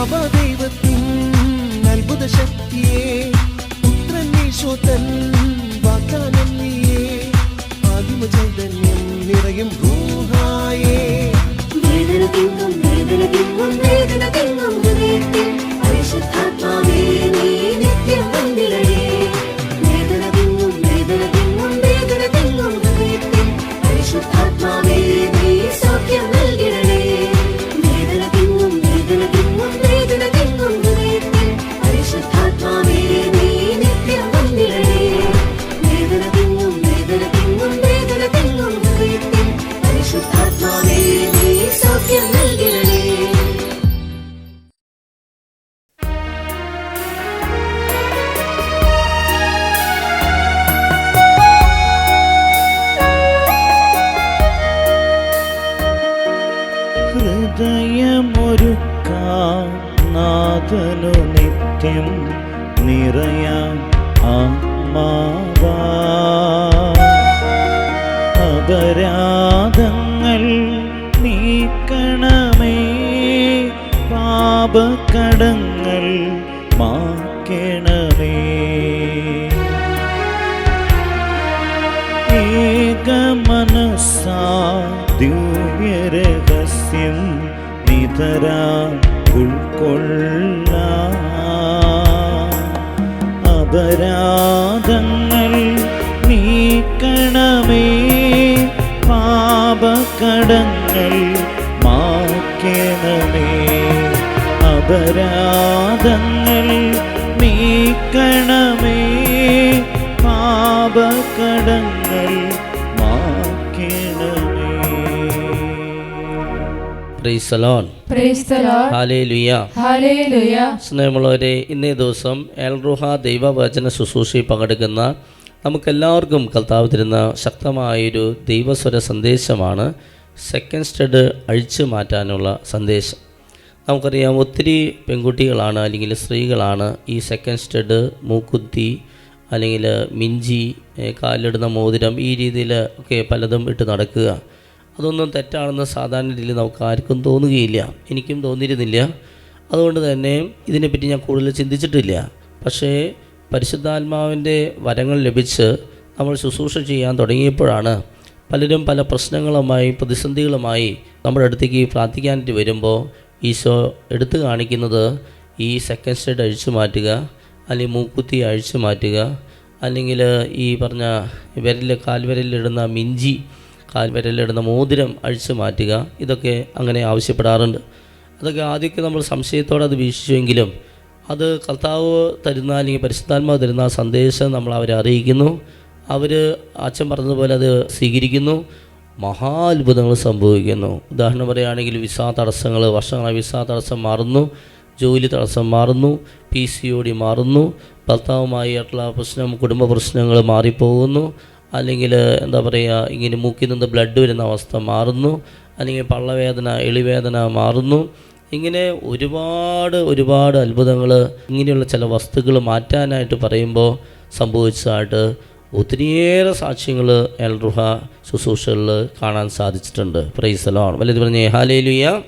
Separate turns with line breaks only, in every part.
അവ ദൈവത്തിൻ അത്ഭുത ശക്തിയെ പുത്രൻ ഈശോത്തൻ വാഗ്ദാനം നീയേ ആദിമ ചൈതന്യം നിറയും
നിത്യം
നിറയാൻ അപരാധങ്ങൾ നീക്കണമേ. പാപക്കടങ്ങൾ മാക്കണമേ ഏകമനസാ ദിവ്യരഹസ്യം നിതരാ മാക്കണമേ അപരാധങ്ങൾ നീക്കണമേ. പാപകടങ്ങൾ
സ്നേഹമുള്ളവരെ ഇന്നേ ദിവസം എൽറുഹ ദൈവവചന ശുശ്രൂഷയിൽ പങ്കെടുക്കുന്ന നമുക്കെല്ലാവർക്കും കർത്താവ് തരുന്ന ശക്തമായൊരു ദൈവസ്വര സന്ദേശമാണ്. സെക്കൻഡ് സ്റ്റഡ് അഴിച്ചു മാറ്റാനുള്ള സന്ദേശം. നമുക്കറിയാം ഒത്തിരി പെൺകുട്ടികളാണ് അല്ലെങ്കിൽ സ്ത്രീകളാണ് ഈ സെക്കൻഡ് സ്റ്റഡ് മൂക്കുത്തി അല്ലെങ്കിൽ മിഞ്ചി കാലിടുന്ന മോതിരം ഈ രീതിയിൽ ഒക്കെ പലതും ഇട്ട് നടക്കുക. അതൊന്നും തെറ്റാണെന്ന് സാധാരണ രീതിയിൽ നമുക്ക് ആർക്കും തോന്നുകയില്ല. എനിക്കും തോന്നിയിരുന്നില്ല. അതുകൊണ്ട് തന്നെ ഇതിനെപ്പറ്റി ഞാൻ കൂടുതൽ ചിന്തിച്ചിട്ടില്ല. പക്ഷേ പരിശുദ്ധാത്മാവിന്റെ വരങ്ങൾ ലഭിച്ച് നമ്മൾ ശുശ്രൂഷ ചെയ്യാൻ തുടങ്ങിയപ്പോഴാണ് പലരും പല പ്രശ്നങ്ങളുമായി പ്രതിസന്ധികളുമായി നമ്മുടെ അടുത്തേക്ക് പ്രാർത്ഥിക്കാനായിട്ട് വരുമ്പോൾ ഈശോ എടുത്തു കാണിക്കുന്നത് ഈ സെക്കൻഡ് സ്റ്റേഡ് അഴിച്ചു മാറ്റുക അല്ലെങ്കിൽ മൂക്കുത്തി അഴിച്ചു മാറ്റുക അല്ലെങ്കിൽ ഈ പറഞ്ഞ വിരൽ കാൽവിരലിടുന്ന മിഞ്ചി കാൽവിരലിടുന്ന മോതിരം അഴിച്ചു മാറ്റുക ഇതൊക്കെ അങ്ങനെ ആവശ്യപ്പെടാറുണ്ട്. അതൊക്കെ ആദ്യമൊക്കെ നമ്മൾ സംശയത്തോടെ അത് വീക്ഷിച്ചുവെങ്കിലും അത് കർത്താവ് തരുന്ന അല്ലെങ്കിൽ പരിശുദ്ധാത്മാവ് തരുന്ന സന്ദേശം നമ്മൾ അവരെ അറിയിക്കുന്നു. അവർ അച്ഛൻ പറഞ്ഞതുപോലെ അത് സ്വീകരിക്കുന്നു. മഹാത്ഭുതങ്ങൾ സംഭവിക്കുന്നു. ഉദാഹരണം പറയുകയാണെങ്കിൽ വിസ തടസ്സങ്ങൾ വർഷങ്ങളായി വിസ തടസ്സം മാറുന്നു ജോലി തടസ്സം മാറുന്നു പി സി ഒ ഡി മാറുന്നു ഭർത്താവുമായിട്ടുള്ള പ്രശ്നം കുടുംബ പ്രശ്നങ്ങൾ മാറിപ്പോകുന്നു അല്ലെങ്കിൽ എന്താ പറയുക ഇങ്ങനെ മൂക്കിൽ നിന്ന് ബ്ലഡ് വരുന്ന അവസ്ഥ മാറുന്നു അല്ലെങ്കിൽ പള്ളവേദന എളിവേദന മാറുന്നു. ഇങ്ങനെ ഒരുപാട് ഒരുപാട് അത്ഭുതങ്ങൾ ഇങ്ങനെയുള്ള ചില വസ്തുക്കൾ മാറ്റാനായിട്ട് പറയുമ്പോൾ സംഭവിച്ചതായിട്ട് ഒത്തിരിയേറെ സാക്ഷ്യങ്ങൾ എൽറുഹ ശുശ്രൂഷകളിൽ കാണാൻ സാധിച്ചിട്ടുണ്ട്. പ്രൈസലോൺ വലിയ പറഞ്ഞേ
ഹാലേലുയ.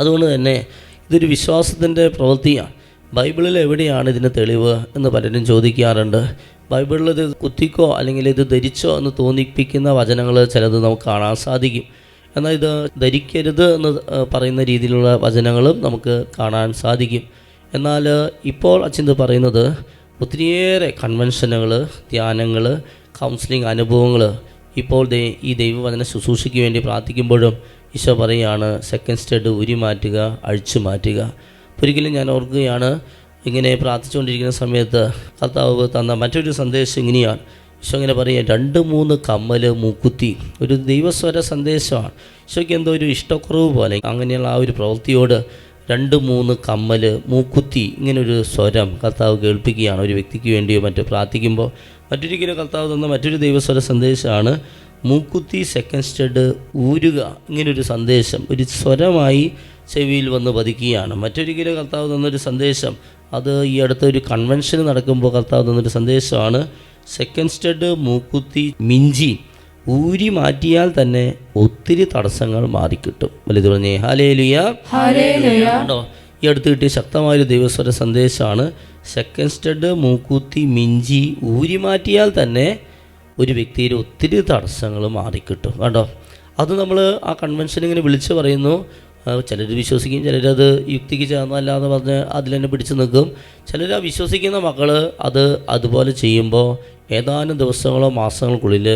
അതുകൊണ്ട് തന്നെ ഇതൊരു വിശ്വാസത്തിന്റെ പ്രവൃത്തിയാണ്. ബൈബിളിൽ എവിടെയാണ് ഇതിന് തെളിവ് എന്ന് പലരും ചോദിക്കാറുണ്ട്. ബൈബിളിൽ ഇത് കുത്തിക്കോ അല്ലെങ്കിൽ ഇത് ധരിച്ചോ എന്ന് തോന്നിപ്പിക്കുന്ന വചനങ്ങൾ ചിലത് നമുക്ക് കാണാൻ സാധിക്കും. എന്നാൽ ഇത് ധരിക്കരുത് എന്ന് പറയുന്ന രീതിയിലുള്ള വചനങ്ങളും നമുക്ക് കാണാൻ സാധിക്കും. എന്നാൽ ഇപ്പോൾ അച്ഛൻ പറയുന്നത് ഒത്തിരിയേറെ കൺവെൻഷനുകൾ ധ്യാനങ്ങൾ കൗൺസിലിംഗ് അനുഭവങ്ങൾ ഇപ്പോൾ ഈ ദൈവവചന ശുശ്രൂഷയ്ക്ക് വേണ്ടി പ്രാർത്ഥിക്കുമ്പോഴും ഈശോ പറയുകയാണ് സെക്കൻഡ് സ്റ്റേഡ് ഉരി മാറ്റുക അഴിച്ചു മാറ്റുക. ഒരിക്കലും ഞാൻ ഓർക്കുകയാണ് ഇങ്ങനെ പ്രാർത്ഥിച്ചുകൊണ്ടിരിക്കുന്ന സമയത്ത് കർത്താവ് തന്ന മറ്റൊരു സന്ദേശം ഇങ്ങനെയാണ്. ഈശോ ഇങ്ങനെ പറയുക രണ്ട് മൂന്ന് കമ്മൽ മൂക്കുത്തി. ഒരു ദൈവസ്വര സന്ദേശമാണ്. ഈശോയ്ക്ക് എന്തോ ഒരു ഇഷ്ടക്കുറവ് പോലെ അങ്ങനെയുള്ള ആ ഒരു പ്രവൃത്തിയോട് രണ്ട് മൂന്ന് കമ്മൽ മൂക്കുത്തി ഇങ്ങനൊരു സ്വരം കർത്താവ് കേൾപ്പിക്കുകയാണ്. ഒരു വ്യക്തിക്ക് വേണ്ടിയോ മറ്റോ പ്രാർത്ഥിക്കുമ്പോൾ മറ്റൊരിക്കലും കർത്താവ് തന്ന മറ്റൊരു ദൈവസ്വര സന്ദേശമാണ് മൂക്കുത്തി സെക്കൻഡ് സ്റ്റഡ് ഊരുക ഇങ്ങനൊരു സന്ദേശം. ഒരു സ്വരമായി ചെവിയിൽ വന്ന് പതിക്കുകയാണ്. മറ്റൊരിക്കലും കർത്താവ് തന്നൊരു സന്ദേശം. അത് ഈ അടുത്തൊരു കൺവെൻഷൻ നടക്കുമ്പോൾ കർത്താവ് തന്നൊരു സന്ദേശമാണ്. സെക്കൻഡ് സ്റ്റഡ് മൂക്കുത്തി മിഞ്ചി. ഊരി മാറ്റിയാൽ തന്നെ ഒത്തിരി തടസ്സങ്ങൾ മാറിക്കിട്ടും വലുത് പറഞ്ഞേ
ഹല്ലേലൂയ.
കണ്ടോ? ഈ അടുത്ത് കിട്ടിയ ശക്തമായൊരു ദൈവസ്വര സന്ദേശമാണ് സെക്കൻഡ് സ്റ്റഡ് മൂക്കൂത്തി മിഞ്ചി ഊരി മാറ്റിയാൽ തന്നെ ഒരു വ്യക്തിയുടെ ഒത്തിരി തടസ്സങ്ങൾ മാറിക്കിട്ടും കണ്ടോ? അത് നമ്മൾ ആ കൺവെൻഷൻ ഇങ്ങനെ വിളിച്ച് പറയുന്നു. ചിലർ വിശ്വസിക്കും ചിലരത് യുക്തിക്ക് ചേർന്നല്ല എന്ന് പറഞ്ഞ് അതിൽ തന്നെ പിടിച്ചു നിൽക്കും. ചിലർ ആ വിശ്വസിക്കുന്ന മക്കൾ അത് അതുപോലെ ചെയ്യുമ്പോൾ ഏതാനും ദിവസങ്ങളോ മാസങ്ങൾക്കുള്ളിൽ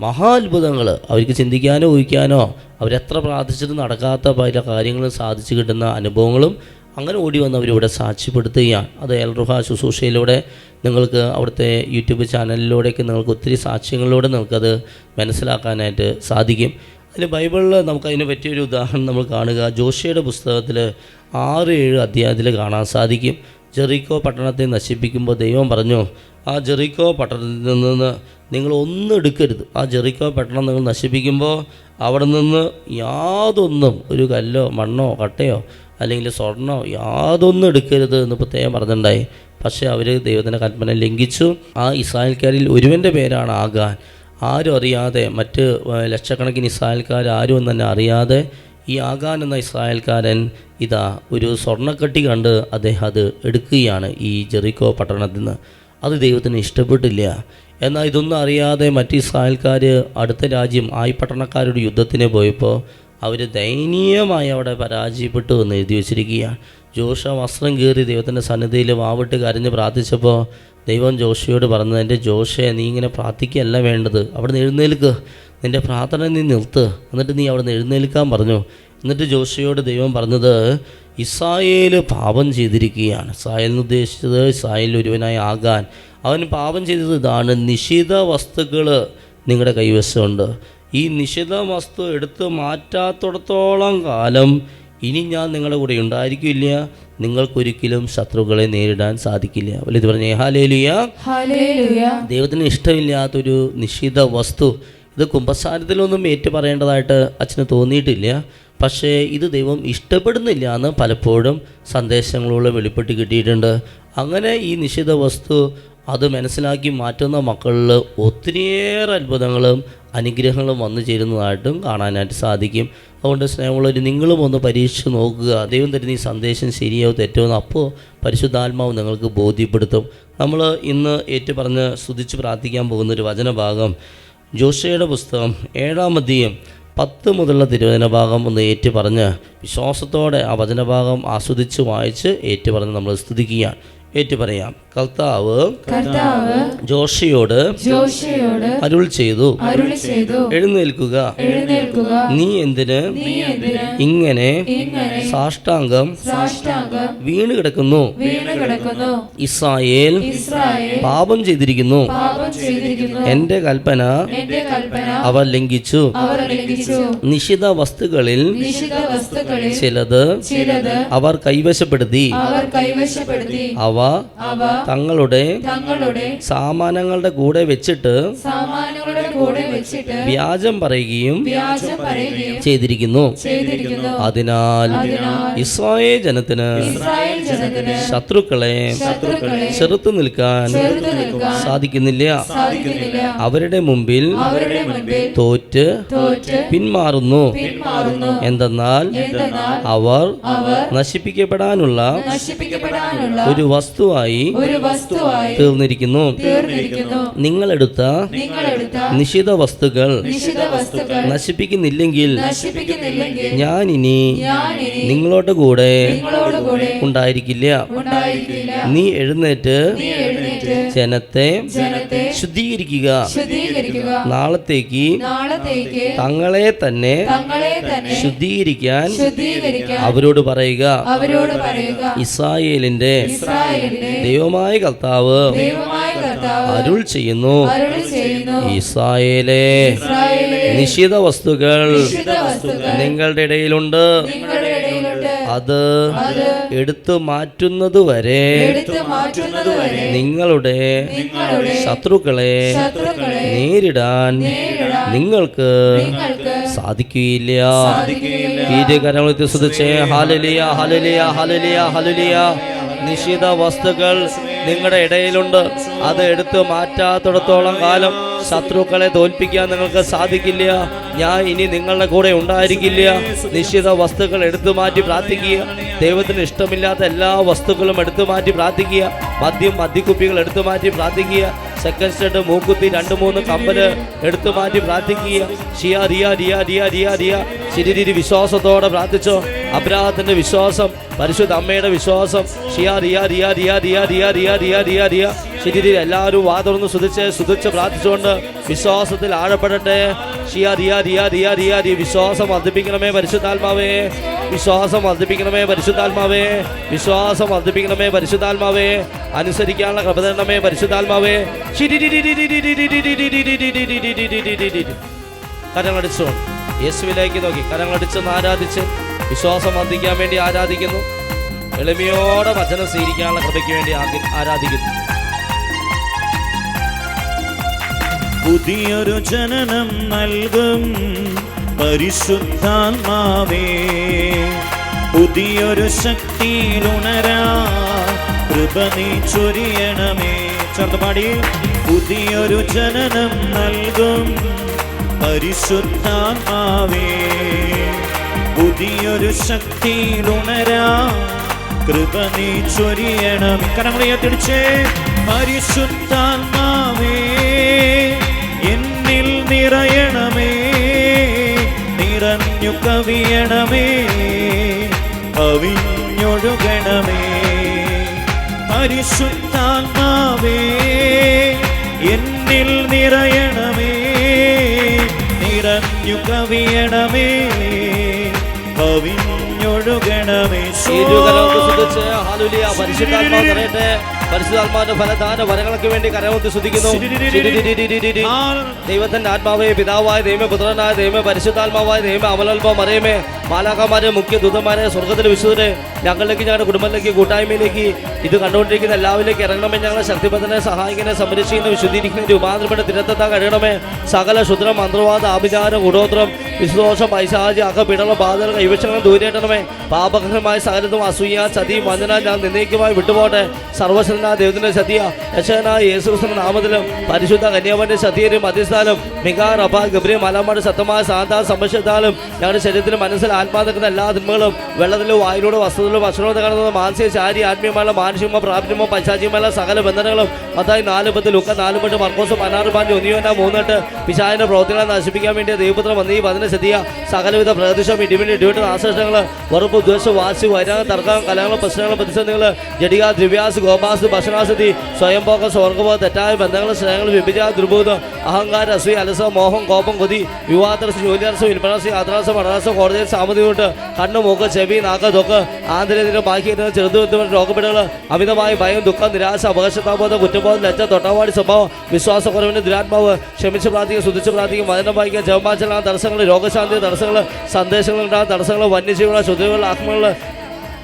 മഹാത്ഭുതങ്ങൾ അവർക്ക് ചിന്തിക്കാനോ ഊഹിക്കാനോ അവരെത്ര പ്രാർത്ഥിച്ചിട്ട് നടക്കാത്ത പല കാര്യങ്ങളും സാധിച്ചു കിട്ടുന്ന അനുഭവങ്ങളും അങ്ങനെ ഓടി വന്ന് അവരിവിടെ സാക്ഷ്യപ്പെടുത്തുകയാണ്. അത് എൽറുഹ ശുശ്രൂഷയിലൂടെ നിങ്ങൾക്ക് അവിടുത്തെ യൂട്യൂബ് ചാനലിലൂടെയൊക്കെ നിങ്ങൾക്ക് ഒത്തിരി സാക്ഷ്യങ്ങളിലൂടെ നിങ്ങൾക്കത് മനസ്സിലാക്കാനായിട്ട് സാധിക്കും. അതിൽ ബൈബിളിൽ നമുക്ക് നമുക്കതിന് പറ്റിയൊരു ഉദാഹരണം നമ്മൾ കാണുക. ജോഷിയുടെ പുസ്തകത്തിൽ ആറ് ഏഴ് അധ്യായത്തിൽ കാണാൻ സാധിക്കും. ജെറിക്കോ പട്ടണത്തെ നശിപ്പിക്കുമ്പോൾ ദൈവം പറഞ്ഞു ആ ജെറിക്കോ പട്ടണത്തിൽ നിന്ന് നിങ്ങൾ ഒന്നും എടുക്കരുത്. ആ ജെറിക്കോ പട്ടണം നിങ്ങൾ നശിപ്പിക്കുമ്പോൾ അവിടെ നിന്ന് യാതൊന്നും ഒരു കല്ലോ മണ്ണോ കട്ടയോ അല്ലെങ്കിൽ സ്വർണോ യാതൊന്നും എടുക്കരുത് എന്ന് പ്രത്യേകം പറഞ്ഞിട്ടുണ്ടായി. പക്ഷേ അവർ ദൈവത്തിന്റെ കൽപ്പന ലംഘിച്ചു. ആ ഇസ്രായേൽക്കാരിൽ ഒരുവന്റെ പേരാണ് ആകാൻ ആരും അറിയാതെ മറ്റ് ലക്ഷക്കണക്കിന് ഇസ്രായേൽക്കാർ ആരും തന്നെ അറിയാതെ ഈ ആകാൻ എന്ന ഇസ്രായേൽക്കാരൻ ഇതാ ഒരു സ്വർണക്കട്ടി കണ്ട് അദ്ദേഹം അത് എടുക്കുകയാണ് ഈ ജെറിക്കോ പട്ടണത്തിൽ നിന്ന്. അത് ദൈവത്തിന് ഇഷ്ടപ്പെട്ടില്ല. എന്നാൽ ഇതൊന്നും അറിയാതെ മറ്റ് ഇസ്രായേൽക്കാർ അടുത്ത രാജ്യം ആയി പട്ടണക്കാരുടെ യുദ്ധത്തിന് പോയപ്പോൾ അവർ ദയനീയമായി അവിടെ പരാജയപ്പെട്ടു എന്ന് എഴുതി വച്ചിരിക്കുകയാണ്. ജോഷ വസ്ത്രം കീറി ദൈവത്തിന്റെ സന്നിധിയിൽ വാവിട്ട് കരഞ്ഞ് പ്രാർത്ഥിച്ചപ്പോൾ ദൈവം ജോഷയോട് പറഞ്ഞത് എന്റെ ജോഷയെ നീ ഇങ്ങനെ പ്രാർത്ഥിക്കുകയല്ല വേണ്ടത്. അവിടെ നിന്ന് എഴുന്നേൽക്ക്. നിന്റെ പ്രാർത്ഥന നീ നിർത്ത്. എന്നിട്ട് നീ അവിടെ നിന്ന് എഴുന്നേൽക്കാൻ പറഞ്ഞു. എന്നിട്ട് ജോഷയോട് ദൈവം പറഞ്ഞത് ഇസ്രായേൽ പാപം ചെയ്തിരിക്കുകയാണ്. ഇസ്രായേലിന് ഉദ്ദേശിച്ചത് ഇസ്രായേലിൽ ഒരുവനായി ആകാൻ അവൻ പാപം ചെയ്തത് ഇതാണ്. നിഷിത വസ്തുക്കൾ നിങ്ങളുടെ കൈവശമുണ്ട്. ഈ നിഷിത വസ്തു എടുത്ത് മാറ്റാത്തിടത്തോളം കാലം ഇനി ഞാൻ നിങ്ങളുടെ കൂടെ ഉണ്ടായിരിക്കില്ല. നിങ്ങൾക്കൊരിക്കലും ശത്രുക്കളെ നേരിടാൻ സാധിക്കില്ല. വലുത് പറഞ്ഞേ ഹാലേലുയ. ദൈവത്തിന് ഇഷ്ടമില്ലാത്തൊരു നിഷിദ്ധ വസ്തു. ഇത് കുംഭസാരത്തിലൊന്നും ഏറ്റു പറയേണ്ടതായിട്ട് അച്ഛന് തോന്നിയിട്ടില്ല. പക്ഷേ ഇത് ദൈവം ഇഷ്ടപ്പെടുന്നില്ല എന്ന് പലപ്പോഴും സന്ദേശങ്ങളിലൂടെ വെളിപ്പെട്ട് കിട്ടിയിട്ടുണ്ട്. അങ്ങനെ ഈ നിഷിദ്ധ വസ്തു അത് മനസ്സിലാക്കി മാറ്റുന്ന മക്കളിൽ ഒത്തിരിയേറെ അത്ഭുതങ്ങളും അനുഗ്രഹങ്ങളും വന്നു ചേരുന്നതായിട്ടും കാണാനായിട്ട് സാധിക്കും. അതുകൊണ്ട് സ്നേഹമുള്ളവർ നിങ്ങളും ഒന്ന് പരീക്ഷിച്ച് നോക്കുക. ദൈവം തരുന്ന ഈ സന്ദേശം ശരിയോ തെറ്റോ എന്ന് അപ്പോൾ പരിശുദ്ധാത്മാവ് നിങ്ങൾക്ക് ബോധ്യപ്പെടുത്തും. നമ്മൾ ഇന്ന് ഏറ്റു പറഞ്ഞ് സ്തുതിച്ച് പ്രാർത്ഥിക്കാൻ പോകുന്ന ഒരു വചനഭാഗം ജോഷയുടെ പുസ്തകം ഏഴാം പത്ത് മുതലുള്ള തിരുവചന ഭാഗം ഒന്ന് ഏറ്റുപറഞ്ഞ് വിശ്വാസത്തോടെ ആ വചനഭാഗം ആസ്വദിച്ച് വായിച്ച് ഏറ്റുപറഞ്ഞ് നമ്മൾ സ്തുതിക്കുകയാണ്. ഏറ്റുപറയാം. കർത്താവ്
കർത്താവ്
ജോഷിയോട്
ജോഷിയോട്
അരുൾ ചെയ്തു.
അരുളി ചെയ്തു.
എഴുന്നേൽക്കുക.
എഴുന്നേൽക്കുക.
നീ എന്തിന്
നീ എന്തിന്?
ഇങ്ങനെ
ഇങ്ങനെ
സാഷ്ടാംഗം
സാഷ്ടാംഗം
വീണ് കിടക്കുന്നു
വീണ് കിടക്കുന്നു
ഇസ്രായേൽ
ഇസ്രായേൽ
പാപം ചെയ്തിരിക്കുന്നു.
പാപം ചെയ്തിരിക്കുന്നു.
എന്റെ കൽപ്പന
എന്റെ കൽപ്പന
അവർ ലംഘിച്ചു.
അവർ ലംഘിച്ചു.
നിഷിത വസ്തുക്കളിൽ
വസ്തുക്കളിൽ
ചിലത്
ചിലത്
അവർ കൈവശപ്പെടുത്തി.
അവർ കൈവശപ്പെടുത്തി.
അവ
അവ
തങ്ങളുടെ സാമാനങ്ങളുടെ കൂടെ വെച്ചിട്ട് വ്യാജം പറയുകയും ചെയ്തിരിക്കുന്നു. അതിനാൽ ഇസ്രായേൽ ജനത്തിന് ശത്രുക്കളെ ചെറുത്തു നിൽക്കാൻ സാധിക്കുന്നില്ല. അവരുടെ മുമ്പിൽ തോറ്റ് പിന്മാറുന്നു. എന്തെന്നാൽ അവർ നശിപ്പിക്കപ്പെടാനുള്ള
ഒരു
ഒരു വസ്തുവായി
ഒരു വസ്തുവായി
തീർന്നിരിക്കുന്നു.
തീർന്നിരിക്കുന്നു.
നിങ്ങളെടുത്ത
നിങ്ങളെടുത്ത
നിഷിത വസ്തുക്കൾ നശിപ്പിക്കുന്നില്ലെങ്കിൽ ഞാൻ ഇനി നിങ്ങളോട് കൂടെ ഉണ്ടായിരിക്കില്ല. നീ എഴുന്നേറ്റ് ജനത്തെ ശുദ്ധീകരിക്കുക. നാളത്തേക്ക് തങ്ങളെ തന്നെ ശുദ്ധീകരിക്കാൻ അവരോട് പറയുക. ഇസ്രായേലിന്റെ ദൈവമായ കർത്താവ് അരുൾ ചെയ്യുന്നു. ഇസ്രായേലെ നിശ്ചിത വസ്തുക്കൾ നിങ്ങളുടെ ഇടയിലുണ്ട്. അത് എടുത്തു
മാറ്റുന്നത് വരെ
നിങ്ങളുടെ ശത്രുക്കളെ നേരിടാൻ നിങ്ങൾക്ക് സാധിക്കുകയില്ല. ഈ കരങ്ങൾ ഹലലിയ ഹലലിയ ഹലലിയ ഹലലിയ നിശ്ചിത വസ്തുക്കൾ നിങ്ങളുടെ ഇടയിലുണ്ട്. അത് എടുത്തു മാറ്റാത്തിടത്തോളം കാലം ശത്രുക്കളെ തോൽപ്പിക്കാൻ നിങ്ങൾക്ക് സാധിക്കില്ല. ഞാൻ ഇനി നിങ്ങളുടെ കൂടെ ഉണ്ടായിരിക്കില്ല. നിശ്ചിത വസ്തുക്കൾ എടുത്തു മാറ്റി പ്രാർത്ഥിക്കുക. ദൈവത്തിന് ഇഷ്ടമില്ലാത്ത എല്ലാ വസ്തുക്കളും എടുത്തു മാറ്റി പ്രാർത്ഥിക്കുക. മദ്യം മദ്യക്കുപ്പികൾ എടുത്തു മാറ്റി പ്രാർത്ഥിക്കുക. സെക്കൻഡ് സ്റ്റഡ് മൂക്കുത്തി രണ്ട് മൂന്ന് കമ്പൽ എടുത്തു മാറ്റി പ്രാർത്ഥിക്കുക ഷിയ റിയ റിയ റിയ റിയ റിയ ശിരിരി വിശ്വാസത്തോടെ പ്രാർത്ഥിച്ചോ. അബ്രാഹത്തിന്റെ വിശ്വാസം പരിശുദ്ധ അമ്മയുടെ വിശ്വാസം. ഷിയ റിയ റിയ റിയ റിയ റിയ റിയ റിയ റിയ റിയ ശിരിരി എല്ലാവരും വാതുറന്ന് സുധിച്ച് സുധിച്ച് പ്രാർത്ഥിച്ചുകൊണ്ട് വിശ്വാസത്തിൽ ആഴപ്പെടട്ടെ ഷിയ റിയ റിയ റിയ റിയ റിയ വിശ്വാസം വർദ്ധിപ്പിക്കണമേ പരിശുദ്ധാത്മാവേ വിശ്വാസം വർദ്ധിപ്പിക്കണമേ പരിശുദ്ധാത്മാവേ വിശ്വാസം വർദ്ധിപ്പിക്കണമേ പരിശുദ്ധാത്മാവേ അനുസരിക്കാനുള്ള കൃപ പരിശുദ്ധാത്മാവേ കരങ്ങടിച്ചു യേശുവിലേക്ക് നോക്കി കരങ്ങളടിച്ചൊന്ന് ആരാധിച്ച് വിശ്വാസം വർദ്ധിക്കാൻ വേണ്ടി ആരാധിക്കുന്നു എളിമയോടെ വചനം സ്വീകരിക്കാനുള്ള കൃപയ്ക്ക് വേണ്ടി ആരാധിക്കുന്നു
പുതിയൊരു ജനനം നൽകും പരിശുദ്ധാത്മാവേ. പുതിയൊരു ശക്തിയിലുണരാ കൃപ നീ ചൊരിയണമേ. ചേർത്ത് പുതിയൊരു ജനനം നൽകും പരിശുദ്ധാത്മാവേ. പുതിയൊരു ശക്തിയിലുണരാ കൃപ നീ ചൊരിയണം കരങ്ങളെ തിരിച്ചേ. പരിശുദ്ധാത്മാവേ എന്നിൽ നിറയണമേ നിറഞ്ഞു കവിയണമേ കവിഞ്ഞൊഴുകണമേ. പരിശുദ്ധാത്മാവേ എന്നിൽ നിറയണമേ നിറഞ്ഞു കവിയണമേ കവിഞ്ഞൊഴുകണമേ.
പരിശുദ്ധാത്മാവ് നിറയട്ടെ. പരിശുദ്ധാത്മാവിന്റെ ഫലദാന വരങ്ങൾക്ക് വേണ്ടി കരകൊത്തി സ്തുതിക്കുന്നു. ദൈവത്തിന്റെ ആത്മാവേ പിതാവായ ദൈവമേ പുത്രനായ ദൈവമേ പരിശുദ്ധാത്മാവായ ദൈവമേ അമലോത്ഭവം അറിയമേ മാലാഖമാരെ മുഖ്യ ദൂതന്മാരെ സ്വർഗത്തിലെ വിശുദ്ധരെ ഞങ്ങളിലേക്ക് ഞങ്ങളുടെ കുടുംബത്തിലേക്ക് കൂട്ടായ്മയിലേക്ക് ഇത് കണ്ടുകൊണ്ടിരിക്കുന്ന എല്ലാവരിലേക്ക് ഇറങ്ങണമേ. ഞങ്ങളെ ശക്തിപഥനെ സഹായിക്കുന്ന സംരക്ഷിക്കുന്ന വിശുദ്ധീകരിക്കുന്ന രൂപാന്തരപ്പെട്ട തിരത്തെത്താൻ കഴിയണമേ സകല ശുദ്ര മന്ത്രവാദ ആഭിചാരം ഗുണോത്രം വിശ്വാസം പൈശാചി അകപിടളം ബാധകൾ കൈവശങ്ങൾ ദൂരേറ്റണമേ പാപകരമായ സകലതും അസൂയ ചതി വഞ്ചന ഞാൻ നിന്നേക്കുമായി വിട്ടുപോട്ടെ സർവശനാ ദൈവത്തിന്റെ സത്യ യശനായ യേശുക്രിസ്തുവിന്റെ നാമത്തിലും പരിശുദ്ധ കന്യാവന്റെ സത്യരും മധ്യസ്ഥാനം മികാ റബ ഗബ്രി മലമാട് സത്യമായ സാന്ത സംരക്ഷിത്താലും ഞങ്ങളുടെ ശരീരത്തിലും മനസ്സിൽ ആത്മാതക്കുന്ന എല്ലാ തിന്മകളും വെള്ളത്തിലും വായിലൂടെ വസ്തുതയിലും ഭക്ഷണത്തെ കടന്നത് മാനസിക ശാരീ ആത്മീയമായ മാനുഷികമോ പൈശാചികമോ പൈശാചികമായ സകല ബന്ധനങ്ങളും മത്തായി നാല് പത്ത് ലുക്ക നാല് പത്ത് മർക്കോസ് പാഞ്ച് ഒന്നിയോന മൂന്നെട്ട് പിശാചിന്റെ പ്രവർത്തികളെ നശിപ്പിക്കാൻ വേണ്ടി ദൈവപുത്രം വന്നീ പതിനെ ശ്രദ്ധിയ സകലവിധ പ്രതിഷം ഇടിമിടി ഇടിവിട്ട് നാശനഷ്ടങ്ങൾ വെറുപ്പ് ഉദ്ദേശം വാശി വൈരാഗം തർക്കം കലഹങ്ങൾ പ്രശ്നങ്ങൾ പ്രതിസന്ധികൾ ജഡിക ദ്രവ്യാസ് ഗോപാസ് ഭക്ഷണാസ്ഥിതി സ്വയംഭോഗം സ്വർഗബോധം തെറ്റായ ബന്ധങ്ങൾ സ്നേഹങ്ങൾ വിഭജ ദുർബോധം അഹങ്കാര അസൂയ അലസം മോഹം കോപം കൊതി വിവാദരസം ജോലിയരസം വിൽപ്പനാസം യാത്രാസം പഠനാസം കോടതിയിൽ സാമതികൊണ്ട് കണ്ണ് മൂക്ക് ചെവി നാക്ക് തൊക്ക് ആന്തരിക ബാക്കി ചെറുതും രോഗപ്പെടകൾ അമിതമായ ഭയം ദുഃഖം നിരാശ അപകർഷതാബോധം കുറ്റബോധം ലജ്ജ തൊട്ടാവാടി സ്വഭാവം വിശ്വാസക്കുറവിന് ദുരാത്മാവ് ക്ഷമിച്ച് പ്രാർത്ഥിക്കുക ശുദ്ധിച്ച് പ്രാർത്ഥിക്കുക വചനം വായിക്കുക ജവമാചരണ തടസ്സങ്ങൾ രോഗശാന്തി തടസ്സങ്ങൾ സന്ദേശങ്ങൾ ഉണ്ടാകുന്ന തടസ്സങ്ങൾ വന്യജീവികൾ ശുദ്ധികൾ ആത്മകൾ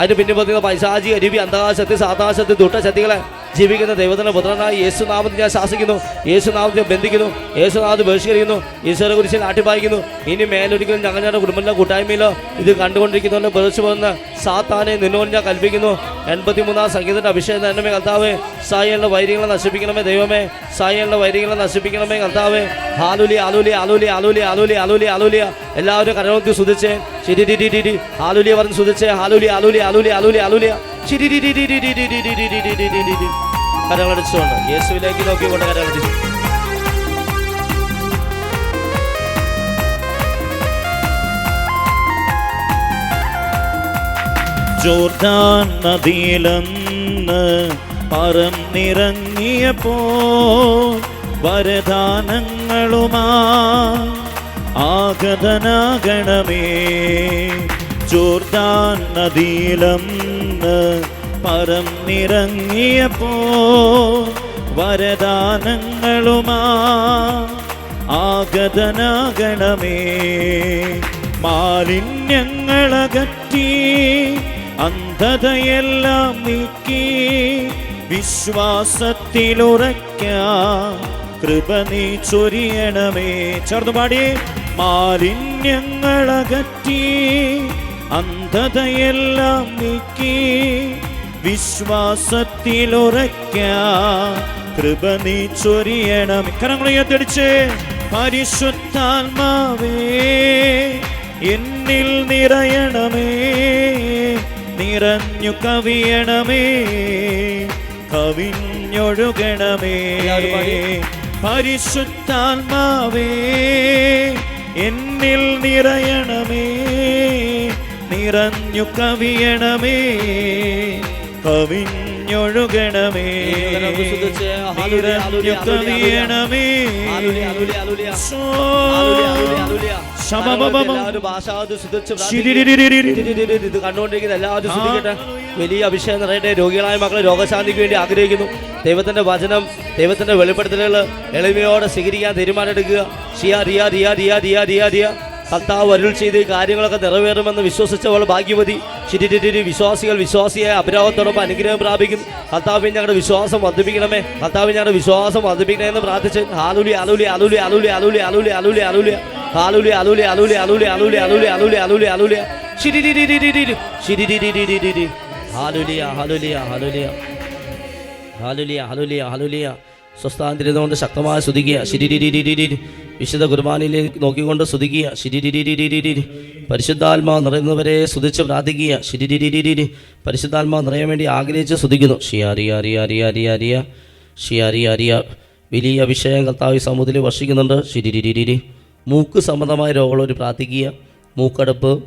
അതിന് പിന്നിൽ പൈശാചി അരുവി അന്താശക്തി സാധാശക്തി ദുഷ്ടശക്തികളെ ജീവിക്കുന്ന ദൈവത്തിന്റെ പുത്രനായി യേശുനാമത്തിൽ ഞാൻ ശാസിക്കുന്നു യേശുനാമത്തിൽ ബന്ധിക്കുന്നു യേശുനാമത്തിൽ ബഹിഷ്കരിക്കുന്നു ഈശ്വര കുരിശിൽ ആട്ടിപ്പായിക്കുന്നു ഇനി മേലൊരിക്കലും ഞങ്ങൾ ഞങ്ങളുടെ കുടുംബത്തിലെ കൂട്ടായ്മയിലോ ഇത് കണ്ടുകൊണ്ടിരിക്കുന്നവരുടെ പ്രവേശിച്ചു പോകുന്ന സാത്താനെ നിന്നോട് ഞാൻ കൽപ്പിക്കുന്നു എൺപത്തിമൂന്നാം സംഗീതത്തിന്റെ അഭിഷേകം തന്നെ കർത്താവേ സായികളുടെ വൈര്യങ്ങളെ നശിപ്പിക്കണമേ ദൈവമേ സായികളുടെ വൈര്യങ്ങളെ നശിപ്പിക്കണമേ കർത്താവേ ആലുലി ആലുലി ആലുലി ആലുലി ആലുലി ആലുലി ആലുലിയ എല്ലാവരും കരമത്തി സുധിച്ച് ശരി ടി ടി ടി ടി ആലുലിയ പറഞ്ഞ് സുതിച്ചേ ആലുലി ആലുലി ആലുലി ആലുലി ആലുലിയ ശരി ടി ടി ടി ടി ടി ടി ടി ടി ടി ടി ടി കരകളടിച്ചുകൊണ്ട് യേശുവിലേക്ക് നോക്കിക്കൊണ്ട് കരകളടിച്ചു
ജോർദാൻ നദിയിലെന്ന് പറന്നിറങ്ങിയപ്പോ വരദാനങ്ങളുമാ ആഗതനാഗണമേ ജോർദാൻ നദിയിലെന്ന് പറന്നിറങ്ങിയപ്പോ വരദാനങ്ങളുമാ ആഗതനാകണമേ. മാലിന്യങ്ങളകറ്റി അന്ധതയെല്ലാം നീക്കി വിശ്വാസത്തിലുറയ്ക്ക. കൃപ നീ ചൊരിയണമേ. ചേർന്ന് പാടി. മാലിന്യങ്ങളകറ്റി അന്ധതയെല്ലാം നീക്കി വിശ്വാസത്തിലുറയ്ക്ക. കൃപ നീ ചൊരിയണം കരങ്ങളുയർത്തടിച്ച് പരിശുദ്ധാത്മാവേ എന്നിൽ നിറയണമേ. നിറഞ്ഞു കവിയണമേ. കവിഞ്ഞൊഴുകണമേ. പരിശുദ്ധാത്മാവേ എന്നിൽ നിറയണമേ. നിറഞ്ഞു കവിയണമേ. കവിഞ്ഞൊഴുകണമേ. കവിയണമേ
കണ്ടുകൊണ്ടിരിക്കുന്ന എല്ലാവരും ശ്രദ്ധിക്കട്ടെ. വലിയ അഭിഷേകം നിറയട്ടെ രോഗികളായ മക്കളെ രോഗശാന്തിക്ക് വേണ്ടി ആഗ്രഹിക്കുന്നു. ദൈവത്തിന്റെ വചനം ദൈവത്തിന്റെ വെളിപ്പെടുത്തലുകൾ എളിമയോടെ സ്വീകരിക്കാൻ തീരുമാനമെടുക്കുക. ഷിയ റിയ റിയ റിയ റിയ റിയ റിയ കർത്താവ് അരുൾ ചെയ്ത് കാര്യങ്ങളൊക്കെ നിറവേറുമെന്ന് വിശ്വസിച്ചവൾ ഭാഗ്യവതി ശിരിരി വിശ്വാസികൾ വിശ്വാസിയായ അഭിരാമത്തോടൊപ്പം അനുഗ്രഹം പ്രാപിക്കും കർത്താവ് ഞങ്ങളുടെ വിശ്വാസം വർദ്ധിപ്പിക്കണമേ കർത്താവ് ഞങ്ങളുടെ വിശ്വാസം വർദ്ധിപ്പിക്കണമെന്ന് പ്രാർത്ഥിച്ച് ആലുലി അലുലി അലുലി അലുലി അലുലി അലുലി അലുലി അലുലി ആലുലി അലുലി അലുലി അലുലി അലുലി അലുലി അലുലി അലുലി അലുലി ശിരിരിരിരിരിരി ശിരിരിരിരിരിരി ഹാലുലിയ ഹാലുലിയ ഹാലുലിയ ഹാലുലിയ ഹാലുലിയ ഹാലുലിയ സ്വസ്ഥാന്തിരുന്നുകൊണ്ട് ശക്തമായ സ്തുതിക്കുക. ശിരിരിരിരിരി വിശുദ്ധ കുർബാനയിലേക്ക് നോക്കിക്കൊണ്ട് സ്തുതിക്കുക. ശിരിരിരിരിരി പരിശുദ്ധാത്മാ നിറയുന്നവരെ സ്തുതിച്ച് പ്രാർത്ഥിക്കുക. ശിരിരിരിരിരി പരിശുദ്ധാത്മാ നിറയാൻ വേണ്ടി ആഗ്രഹിച്ച് സ്തുതിക്കുന്നു. ഷിയാരി അറിയ അറിയ അറിയ അറിയ ഷിയാരി അറിയ വലിയ വിഷയം കർത്താവ് സമൂഹത്തിൽ വർഷിക്കുന്നുണ്ട്. ശിരിരിരിരി മൂക്ക് സംബന്ധമായ രോഗമുള്ളവർ പ്രാർത്ഥിക്കുക. മൂക്കടപ്പ്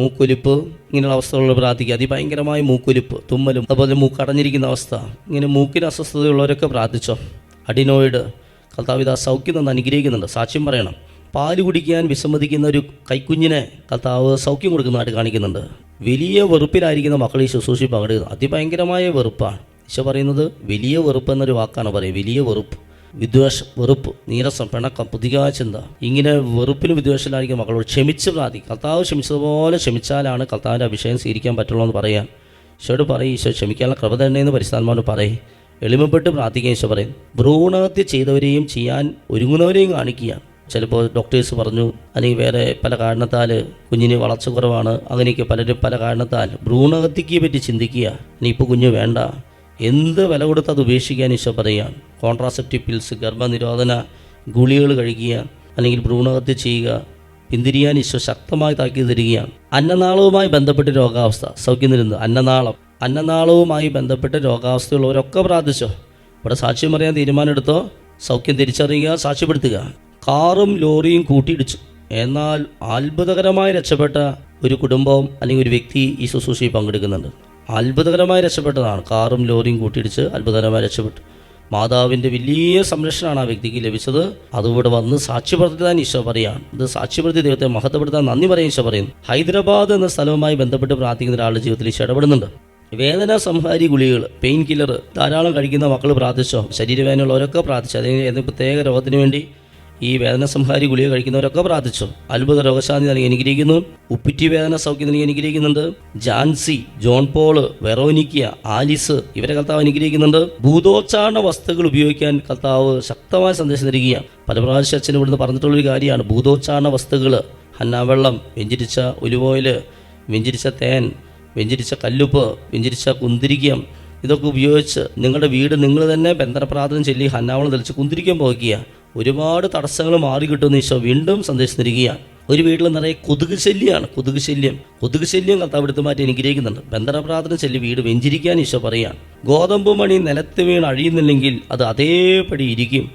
മൂക്കൊലിപ്പ് ഇങ്ങനെയുള്ള അവസ്ഥകളിൽ പ്രാർത്ഥിക്കുക. അതിഭയങ്കരമായ മൂക്കൊലിപ്പ് തുമ്മലും അതുപോലെ മൂക്ക് അടഞ്ഞിരിക്കുന്ന അവസ്ഥ. ഇങ്ങനെ മൂക്കിന് അസ്വസ്ഥതയുള്ളവരൊക്കെ പ്രാർത്ഥിച്ചോ? അഡിനോയിഡ് കർത്താവിത സൗഖ്യം തന്ന് അനുഗ്രഹിക്കുന്നുണ്ട്. സാക്ഷ്യം പറയണം. പാൽ കുടിക്കാൻ വിസമ്മതിക്കുന്ന ഒരു കൈക്കുഞ്ഞിനെ കർത്താവ് സൗഖ്യം കൊടുക്കുന്നതായിട്ട് കാണിക്കുന്നുണ്ട്. വലിയ വെറുപ്പിലായിരിക്കുന്ന മക്കൾ ഈ ശുശ്രൂഷി പങ്കെടുക്കുന്നത് അതിഭയങ്കരമായ വെറുപ്പാണ്. ഈശോ പറയുന്നത് വലിയ വെറുപ്പ് എന്നൊരു വാക്കാണ് പറയുക. വലിയ വെറുപ്പ്. വിദ്വേഷം വെറുപ്പ് നീരസം പിണക്കം പുതിയ ചിന്ത. ഇങ്ങനെ വെറുപ്പിലും വിദ്വേഷത്തിലായിരിക്കും മക്കളോട് ക്ഷമിച്ച് പ്രാർത്ഥിക്കും കർത്താവ് ക്ഷമിച്ചതുപോലെ ക്ഷമിച്ചാലാണ് കർത്താവിന്റെ അഭിഷേകം സ്വീകരിക്കാൻ പറ്റുള്ളൂ എന്ന് പറയാൻ. ഈശോട് പറയും ഈശോ ക്ഷമിക്കാനുള്ള കൃപ തന്നെയെന്ന് പരിസ്ഥാനമാനോട് പറയും. എളിമപ്പെട്ട് പ്രാർത്ഥിക്കുക ഈശോ പറയും. ഭ്രൂണഹത്യ ചെയ്തവരെയും ചെയ്യാൻ ഒരുങ്ങുന്നവരെയും കാണിക്കുക. ചിലപ്പോൾ ഡോക്ടേഴ്സ് പറഞ്ഞു അല്ലെങ്കിൽ വേറെ പല കാരണത്താൽ കുഞ്ഞിന് വളർച്ച കുറവാണ്. അങ്ങനെയൊക്കെ പലരും പല കാരണത്താൽ ഭ്രൂണഹത്യക്ക് പറ്റി ചിന്തിക്കുക. ഇനി ഇപ്പോൾ കുഞ്ഞ് വേണ്ട. എന്ത് വില കൊടുത്ത് അത് ഉപേക്ഷിക്കാൻ ഈശോ പറയുകയാണ്. കോൺട്രാസെപ്റ്റീവ് പിൽസ് ഗർഭനിരോധന ഗുളികൾ കഴിക്കുക അല്ലെങ്കിൽ ഭ്രൂണഹത്യ ചെയ്യുക പിന്തിരിയാൻ ഈശോ ശക്തമായി താക്കി തരികയാണ്. അന്നനാളവുമായി ബന്ധപ്പെട്ട രോഗാവസ്ഥ സൗഖ്യം തരുന്നത് അന്നനാളം. അന്നനാളവുമായി ബന്ധപ്പെട്ട രോഗാവസ്ഥയുള്ളവരൊക്കെ പ്രാർത്ഥിച്ചോ. ഇവിടെ സാക്ഷ്യം പറയാൻ തീരുമാനമെടുത്തോ സൗഖ്യം തിരിച്ചറിയുക സാക്ഷ്യപ്പെടുത്തുക. കാറും ലോറിയും കൂട്ടിയിടിച്ചു. എന്നാൽ അത്ഭുതകരമായി രക്ഷപ്പെട്ട ഒരു കുടുംബം അല്ലെങ്കിൽ ഒരു വ്യക്തി ഈ ശുശ്രൂഷയിൽ പങ്കെടുക്കുന്നുണ്ട്. അത്ഭുതകരമായി രക്ഷപ്പെട്ടതാണ്. കാറും ലോറിയും കൂട്ടിയിടിച്ച് അത്ഭുതകരമായി രക്ഷപ്പെട്ടു. മാതാവിന്റെ വലിയ സംരക്ഷണമാണ് ആ വ്യക്തിക്ക് ലഭിച്ചത്. അതുകൂടെ വന്ന് സാക്ഷ്യപ്പെടുത്താൻ ഈശോ പറയാണ്. ഇത് സാക്ഷ്യപ്പെടുത്തി ദൈവത്തെ മഹത്വപ്പെടുത്താൻ നന്ദി പറയാൻ ഈശോ പറയുന്നു. ഹൈദരാബാദ് എന്ന സ്ഥലവുമായി ബന്ധപ്പെട്ട് പ്രാർത്ഥിക്കുന്ന ഒരാളുടെ ജീവിതത്തിൽ ഈശോ ഇടപെടുന്നുണ്ട്. വേദന സംഹാരി ഗുളികൾ പെയിൻ കില്ലർ ധാരാളം കഴിക്കുന്ന മക്കൾ പ്രാർത്ഥിച്ചോ ശരീരവേദനയുള്ളവരൊക്കെ പ്രാർത്ഥിച്ചു അതിന് പ്രത്യേക രോഗത്തിന് വേണ്ടി ഈ വേദന സംഹാരി ഗുളിക കഴിക്കുന്നവരൊക്കെ പ്രാർത്ഥിച്ചു. അത്ഭുത രോഗശാന്തി നൽകി അനുഗ്രഹിക്കുന്നു. ഉപ്പിറ്റി വേദന സൗഖ്യം നൽകി അനുഗ്രഹിക്കുന്നുണ്ട്. Jancy John Paul Veronica Alice ഇവരെ കർത്താവ് അനുഗ്രഹിക്കുന്നുണ്ട്. ഭൂതോച്ചാരണ വസ്തുക്കൾ ഉപയോഗിക്കാൻ കർത്താവ് ശക്തമായ സന്ദേശം നൽകുകയാണ് പല പ്രാവശ്യം അച്ഛൻ ഇവിടുന്ന് പറഞ്ഞിട്ടുള്ളൊരു കാര്യമാണ്. ഭൂതോച്ചാരണ വസ്തുക്കൾ ഹന്നാവെള്ളം വെഞ്ചിരിച്ച ഒലിവോയിൽ വെഞ്ചിരിച്ച തേൻ വെഞ്ചിരിച്ച കല്ലുപ്പ് വെഞ്ചിരിച്ച കുന്തിരിക്കം ഇതൊക്കെ ഉപയോഗിച്ച് നിങ്ങളുടെ വീട് നിങ്ങൾ തന്നെ ബന്ധനപ്രാർത്ഥന ചൊല്ലി ഹന്നാവളം തെളിച്ച് കുന്തിരിക്കാൻ പോകുക ഒരുപാട് തടസ്സങ്ങൾ മാറി കിട്ടുമെന്ന് ഈശോ വീണ്ടും സന്ദേശം തരികയാണ്. ഒരു വീട്ടിൽ നിറയെ കൊതുക് ശല്യമാണ് കൊതുക് ശല്യം. കൊതുക് ശല്യം കർത്താവ് എടുത്ത് മാറ്റി അനുഗ്രഹിക്കുന്നുണ്ട്. ബന്ധനപ്രാർത്ഥന ചൊല്ലി വീട് വെഞ്ചിരിക്കാൻ ഈശോ പറയുകയാണ് ഗോതമ്പ് മണി നിലത്ത് വീണ് അഴിയുന്നില്ലെങ്കിൽ അത് അതേപടി ഇരിക്കും.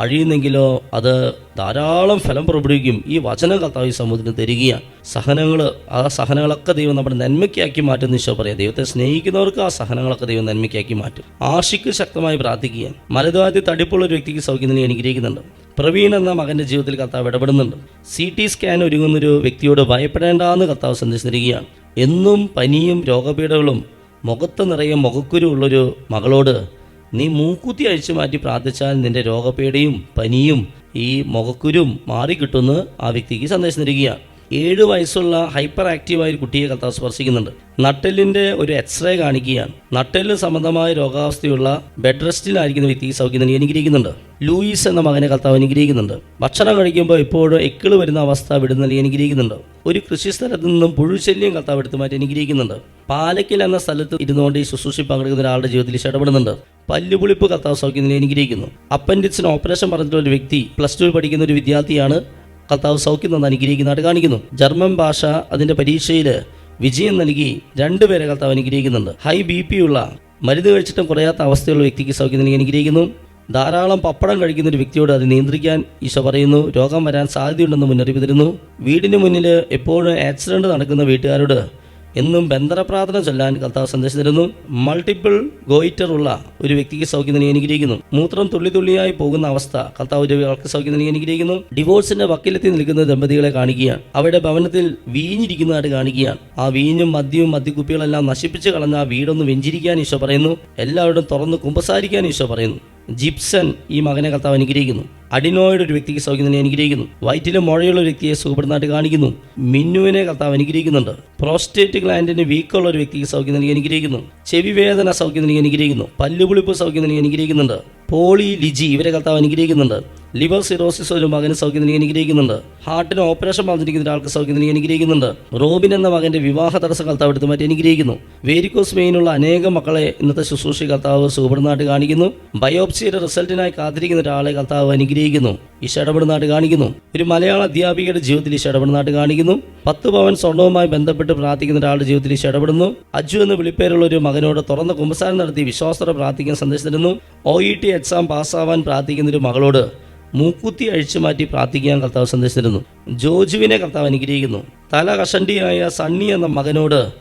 അഴിയുന്നെങ്കിലോ അത് ധാരാളം ഫലം പുറപ്പെടുവിക്കും. ഈ വചനം കർത്താവ് ഈ സമൂഹത്തിന് തരികയാണ് സഹനങ്ങൾ ആ സഹനങ്ങളൊക്കെ ദൈവം നമ്മുടെ നന്മയ്ക്കാക്കി മാറ്റുന്ന ഈശോ പറയാം. ദൈവത്തെ സ്നേഹിക്കുന്നവർക്ക് ആ സഹനങ്ങളൊക്കെ ദൈവം നന്മയ്ക്കാക്കി മാറ്റും. ആശിക്ക് ശക്തമായി പ്രാർത്ഥിക്കുക മലദ്വാരത്തിൽ തടിപ്പുള്ള ഒരു വ്യക്തിക്ക് സൗഖ്യത്തിന് അനുഗ്രഹിക്കുന്നുണ്ട്. പ്രവീൺ എന്ന മകന്റെ ജീവിതത്തിൽ കർത്താവ് ഇടപെടുന്നുണ്ട്. സി ടി സ്കാൻ ഒരുങ്ങുന്നൊരു വ്യക്തിയോട് ഭയപ്പെടേണ്ടെന്ന് കർത്താവ് സന്ദേശം തരികയാണ് എന്നും പനിയും രോഗപീഠകളും മുഖത്ത് നിറയെ മുഖക്കുരു ഉള്ളൊരു മകളോട് നീ മൂക്കുത്തി അഴിച്ചു മാറ്റി പ്രാർത്ഥിച്ചാൽ നിന്റെ രോഗപേടിയും പനിയും ഈ മുഖക്കുരും മാറിക്കിട്ടുമെന്ന് ആ വ്യക്തിക്ക് സന്ദേശം തരികയാണ് ഏഴ് വയസ്സുള്ള ഹൈപ്പർ ആക്റ്റീവായ ഒരു കുട്ടിയെ കർത്താവ് സ്പർശിക്കുന്നുണ്ട്. നട്ടെല്ലിന്റെ ഒരു എക്സ്റേ കാണിക്കുകയാണ്. നട്ടെല്ല് സംബന്ധമായ രോഗാവസ്ഥയുള്ള ബെഡ് റെസ്റ്റിലായിരിക്കുന്ന വ്യക്തി സൗഖ്യം നൽകി അനുഗ്രഹിക്കുന്നുണ്ട്. ലൂയിസ് എന്ന മകനെ കർത്താവ് അനുഗ്രഹിക്കുന്നുണ്ട്. ഭക്ഷണം കഴിക്കുമ്പോൾ ഇപ്പോഴും എക്കിൾ വരുന്ന അവസ്ഥ വിടുന്ന അനുഗ്രഹിക്കുന്നുണ്ട്. ഒരു കൃഷി സ്ഥലത്ത് നിന്നും പുഴുശല്യം കർത്താവ് എടുത്തു മാറ്റി അനുഗ്രഹിക്കുന്നുണ്ട്. പാലക്കൽ എന്ന സ്ഥലത്ത് ഇരുന്നുകൊണ്ട് ഈ ശുശ്രൂഷി പങ്കെടുക്കുന്ന ഒരാളുടെ ജീവിതത്തിൽ ഇടപെടുന്നുണ്ട്. പല്ലുപുളിപ്പ് കർത്താവ് സൗഖ്യത്തിന് അനുഗ്രഹിക്കുന്നു. അപ്പൻഡിക്സിന് ഓപ്പറേഷൻ പറഞ്ഞിട്ടുള്ള ഒരു വ്യക്തി പ്ലസ് ടു പഠിക്കുന്ന ഒരു വിദ്യാർത്ഥിയാണ്. കർത്താവ് സൗഖ്യം തന്ന് അനുഗ്രഹിക്കുന്നതായിട്ട് കാണിക്കുന്നു. ജർമ്മൻ ഭാഷ അതിന്റെ പരീക്ഷയിൽ വിജയം നൽകി രണ്ടുപേരെ കർത്താവ് അനുഗ്രഹിക്കുന്നുണ്ട്. ഹൈ ബി പി ഉള്ള മരുന്ന് കഴിച്ചിട്ടും കുറയാത്ത അവസ്ഥയുള്ള വ്യക്തിക്ക് സൗഖ്യം നൽകി അനുഗ്രഹിക്കുന്നു. ധാരാളം പപ്പടം കഴിക്കുന്ന ഒരു വ്യക്തിയോട് അത് നിയന്ത്രിക്കാൻ ഈശോ പറയുന്നു. രോഗം വരാൻ സാധ്യതയുണ്ടെന്ന് മുന്നറിയിപ്പ് തരുന്നു. വീടിന് മുന്നിൽ എപ്പോഴും ആക്സിഡന്റ് നടക്കുന്ന വീട്ടുകാരോട് എന്നും ബന്ധന പ്രാർത്ഥന ചൊല്ലാൻ കർത്താവ് സന്ദേശം തരുന്നു. മൾട്ടിപ്പിൾ ഗോയിറ്റർ ഉള്ള ഒരു വ്യക്തിക്ക് സൗഖ്യം നീ അനുഗ്രഹിക്കുന്നു. മൂത്രം തുള്ളി തുള്ളിയായി പോകുന്ന അവസ്ഥ കർത്താവ് ഒരു ആൾക്ക് സൗഖ്യം നീ അനുഗ്രഹിക്കുന്നു. ഡിവോഴ്സിന്റെ വക്കിലെത്തി നിൽക്കുന്ന ദമ്പതികളെ കാണിക്കുകയാണ്. അവരുടെ ഭവനത്തിൽ വീഞ്ഞിരിക്കുന്നതായിട്ട് കാണിക്കുകയാണ്. ആ വീഞ്ഞും മദ്യവും മദ്യക്കുപ്പികളെല്ലാം നശിപ്പിച്ച് കളഞ്ഞ ആ വീടൊന്ന് വെഞ്ചിരിക്കാൻ ഈശോ പറയുന്നു. എല്ലാവരും തുറന്ന് കുമ്പസാരിക്കാൻ ഈശോ പറയുന്നു. ജിപ്സൺ ഈ മകനെ കർത്താവ് അനുഗ്രഹിക്കുന്നു. അഡിനോയുടെ ഒരു വ്യക്തിക്ക് സൗഖ്യം അനുഗ്രഹിക്കുന്നു. വയറ്റിലെ മുഴയുള്ള ഒരു വ്യക്തിയെ സുഖപ്പെടുന്നതായിട്ട് കാണിക്കുന്നു. മിന്നുവിനെ കർത്താവ് അനുഗ്രഹിക്കുന്നുണ്ട്. പ്രോസ്റ്റേറ്റ് ഗ്ലാൻഡിന് വീക്കുള്ള ഒരു വ്യക്തിക്ക് സൗഖ്യം നൽകി അനുഗ്രഹിക്കുന്നു. ചെവി വേദന സൗഖ്യം നൽകി അനുഗ്രഹിക്കുന്നു. പല്ലുപുളിപ്പ് സൗഖ്യം നൽകി അനുഗ്രഹിക്കുന്നുണ്ട്. പോളി ലിജി ഇവരെ കർത്താവ് അനുഗ്രഹിക്കുന്നുണ്ട്. ലിവർ സിറോസിസ് ഒരു മകന് സൗഖ്യം നൽകി അനുഗ്രഹിക്കുന്നുണ്ട്. ഹാർട്ടിന് ഓപ്പറേഷൻ വന്നിരിക്കുന്ന ഒരാൾക്ക് സൗഖ്യം നൽകി അനുഗ്രഹിക്കുന്നുണ്ട്. റോബിൻ എന്ന മകന്റെ വിവാഹ തടസ്സം കർത്താവ് എടുത്ത് മാറ്റി അനുഗ്രഹിക്കുന്നു. വേരിക്കോസ് മെയിനുള്ള അനേകം മക്കളെ ഇന്നത്തെ ശുശ്രൂഷ കർത്താവ് സുഖപ്പെടുന്നതായിട്ട് കാണിക്കുന്നു. ബയോപ്സിയുടെ റിസൾട്ടിനായി കാത്തിരിക്കുന്ന ഒരാളെ കർത്താവ് അനുഗ്രഹിക്കുന്നു. ഈശോ ഇടപെടുന്നതായിട്ട് കാണിക്കുന്നു. ഒരു മലയാള അധ്യാപികയുടെ ജീവിതത്തിൽ ഈശോ ഇടപെടുന്നതായിട്ട് കാണിക്കുന്നു. പത്ത് പവൻ സ്വർണവുമായി ബന്ധപ്പെട്ട് പ്രാർത്ഥിക്കുന്ന ഒരാളുടെ ജീവിതത്തിൽ ഈശോ ഇടപെടുന്നു. അജു എന്ന് വിളിപ്പേരുള്ള ഒരു മകനോട് തുറന്ന കുമ്പസാരം നടത്തി വിശ്വാസത്തോടെ പ്രാർത്ഥിക്കാൻ സന്ദേശം തരുന്നു. ഒ ഇ ടി എക്സാം പാസ്സാവാൻ പ്രാർത്ഥിക്കുന്ന ഒരു മകളോട് മൂക്കുത്തി അഴിച്ചു മാറ്റി പ്രാർത്ഥിക്കാൻ കർത്താവ് സന്ദേശിച്ചിരുന്നു ജോജുവിനെ കർത്താവ് അനുഗ്രഹിക്കുന്നു. തല കഷണ്ടിയായ സണ്ണി എന്ന മകനോട്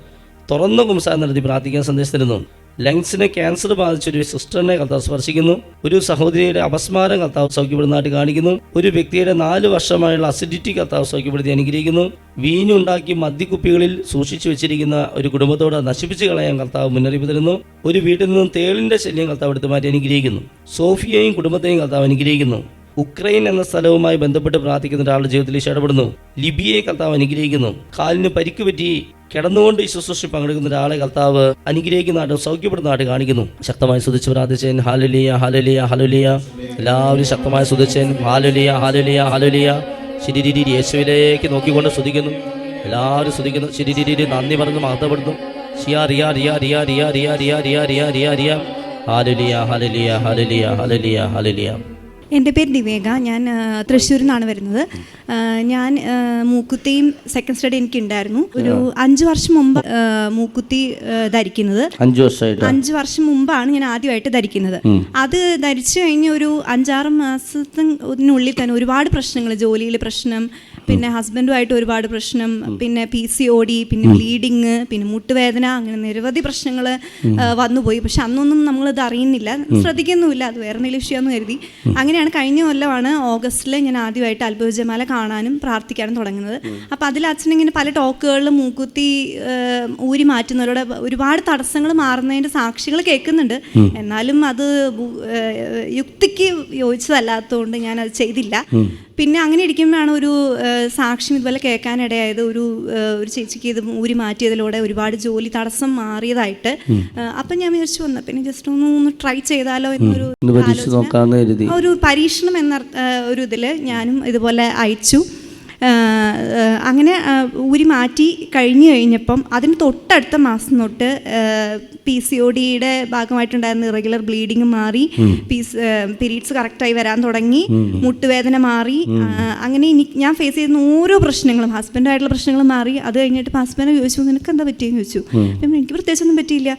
തുറന്ന കുംസാരം നടത്തി പ്രാർത്ഥിക്കാൻ സന്ദേശിച്ചിരുന്നു ലങ്സിന് ക്യാൻസർ ബാധിച്ച ഒരു സിസ്റ്ററിനെ കർത്താവ് സ്പർശിക്കുന്നു. ഒരു സഹോദരിയുടെ അപസ്മാരം കർത്താവ് സൗഖ്യപ്പെടുന്നതായിട്ട് കാണിക്കുന്നു. ഒരു വ്യക്തിയുടെ നാല് വർഷമായുള്ള അസിഡിറ്റി കർത്താവ് സൗഖ്യപ്പെടുത്തി അനുഗ്രഹിക്കുന്നു. വീഞ്ഞുണ്ടാക്കി മദ്യക്കുപ്പികളിൽ സൂക്ഷിച്ചു വെച്ചിരിക്കുന്ന ഒരു കുടുംബത്തോട് നശിപ്പിച്ചു കളയാൻ കർത്താവ് മുന്നറിയിപ്പ് തരുന്നു. ഒരു വീട്ടിൽ നിന്നും തേളിന്റെ ശല്യം കർത്താവ് എടുത്തു മാറ്റി അനുഗ്രഹിക്കുന്നു. സോഫിയയും കുടുംബത്തെയും കർത്താവ് അനുഗ്രഹിക്കുന്നു. ഉക്രൈൻ എന്ന സ്ഥലവുമായി ബന്ധപ്പെട്ട് പ്രാർത്ഥിക്കുന്ന ഒരാളുടെ ജീവിതത്തിൽ ഇടപെടുന്നു. ലിബിയെ കർത്താവ് അനുഗ്രഹിക്കുന്നു. കാലിന് പരിക്ക് പറ്റി കിടന്നുകൊണ്ട് ശുശ്രൂഷ പങ്കെടുക്കുന്ന ഒരാളെ കർത്താവ് അനുഗ്രഹിക്കുന്നതായിട്ട് സൗഖ്യപ്പെടുന്നതായിട്ട് കാണിക്കുന്നു. ശക്തമായി സുതിച്ച് പ്രാർത്ഥിച്ചൻ. ഹാലുലിയ ഹാലുലിയ ഹാലുലിയ എല്ലാവരും ശക്തമായി സുതിച്ചൻ ഹാലുലിയ ഹാലുലിയ ഹാലുലിയ ശിരിരി യേശുവിലേക്ക് നോക്കിക്കൊണ്ട് സ്തുതിക്കുന്നു. എല്ലാവരും സ്തുതിക്കുന്നു. ശിരിരി നന്ദി പറഞ്ഞു മഹത്വപ്പെടുന്നു ഷിയ റിയ റിയ റിയ റിയ റിയ ഹാലുലിയ ഹാലുലിയ ഹാലുലിയ ഹാലുലിയ ഹാലുലിയ
എന്റെ പേര് ദിവേക ഞാൻ തൃശ്ശൂരിൽ നിന്നാണ് വരുന്നത്. ഞാൻ മൂക്കുത്തിയും സെക്കൻഡ് സ്റ്റഡി എനിക്ക് ഉണ്ടായിരുന്നു ഒരു അഞ്ച് വർഷം മുമ്പ് മൂക്കുത്തി ധരിക്കുന്നത്.
അഞ്ചു
വർഷം മുമ്പാണ് ഞാൻ ആദ്യമായിട്ട് ധരിക്കുന്നത്. അത് ധരിച്ചു കഴിഞ്ഞ ഒരു അഞ്ചാറ് മാസത്തിനുള്ളിൽ തന്നെ ഒരുപാട് പ്രശ്നങ്ങൾ ജോലിയിൽ പ്രശ്നം പിന്നെ ഹസ്ബൻഡുമായിട്ട് ഒരുപാട് പ്രശ്നം പിന്നെ പി സി ഒ ഡി പിന്നെ ബ്ലീഡിങ് പിന്നെ മുട്ടുവേദന അങ്ങനെ നിരവധി പ്രശ്നങ്ങൾ വന്നുപോയി. പക്ഷെ അന്നൊന്നും നമ്മൾ ഇത് അറിയുന്നില്ല ശ്രദ്ധിക്കുന്നുമില്ല. അത് വേറെ എന്തെങ്കിലും വിഷയമെന്ന് കരുതി. അങ്ങനെയാണ് കഴിഞ്ഞ കൊല്ലമാണ് ഓഗസ്റ്റിൽ ഞാൻ ആദ്യമായിട്ട് അത്ഭുതജമാല കാണാനും പ്രാർത്ഥിക്കാനും തുടങ്ങുന്നത്. അപ്പോൾ അതിൽ അച്ഛനിങ്ങനെ പല ടോക്കുകളിലും മൂക്കുത്തി ഊരി മാറ്റുന്നവരോട് ഒരുപാട് തടസ്സങ്ങൾ മാറുന്നതിന്റെ സാക്ഷികൾ കേൾക്കുന്നുണ്ട്. എന്നാലും അത് യുക്തിക്ക് യോജിച്ചതല്ലാത്തതുകൊണ്ട് ഞാൻ അത് ചെയ്തില്ല പിന്നെ അങ്ങനെ ഇരിക്കുമ്പോഴാണ് ഒരു സാക്ഷ്യം ഇതുപോലെ കേൾക്കാനിടയായത്. ഒരു ഒരു ചേച്ചിക്ക് ഇത് ഊരി മാറ്റിയതിലൂടെ ഒരുപാട് ജോലി തടസ്സം മാറിയതായിട്ട് അപ്പൊ ഞാൻ വിചാരിച്ചു വന്ന. പിന്നെ ജസ്റ്റ് ഒന്ന് ഒന്ന് ട്രൈ ചെയ്താലോ എന്നൊരു ഒരു പരീക്ഷണം എന്ന ഒരു ഇതിൽ ഞാനും ഇതുപോലെ അയച്ചു. അങ്ങനെ ഊരി മാറ്റി കഴിഞ്ഞു കഴിഞ്ഞപ്പം അതിന് തൊട്ടടുത്ത മാസം തൊട്ട് പി സി ഒ ഡിയുടെ ഭാഗമായിട്ടുണ്ടായിരുന്ന ഇറഗുലർ ബ്ലീഡിങ് മാറി പീരീഡ്സ് കറക്റ്റായി വരാൻ തുടങ്ങി മുട്ടുവേദന മാറി അങ്ങനെ ഞാൻ ഫേസ് ചെയ്യുന്ന ഓരോ പ്രശ്നങ്ങളും ഹസ്ബൻഡായിട്ടുള്ള പ്രശ്നങ്ങൾ മാറി അത് കഴിഞ്ഞിട്ട് ഹസ്ബൻഡ് ചോദിച്ചു നിനക്ക് എന്താ പറ്റിയെന്ന് ചോദിച്ചു? അപ്പം എനിക്ക് പ്രത്യേകിച്ചൊന്നും പറ്റിയില്ല.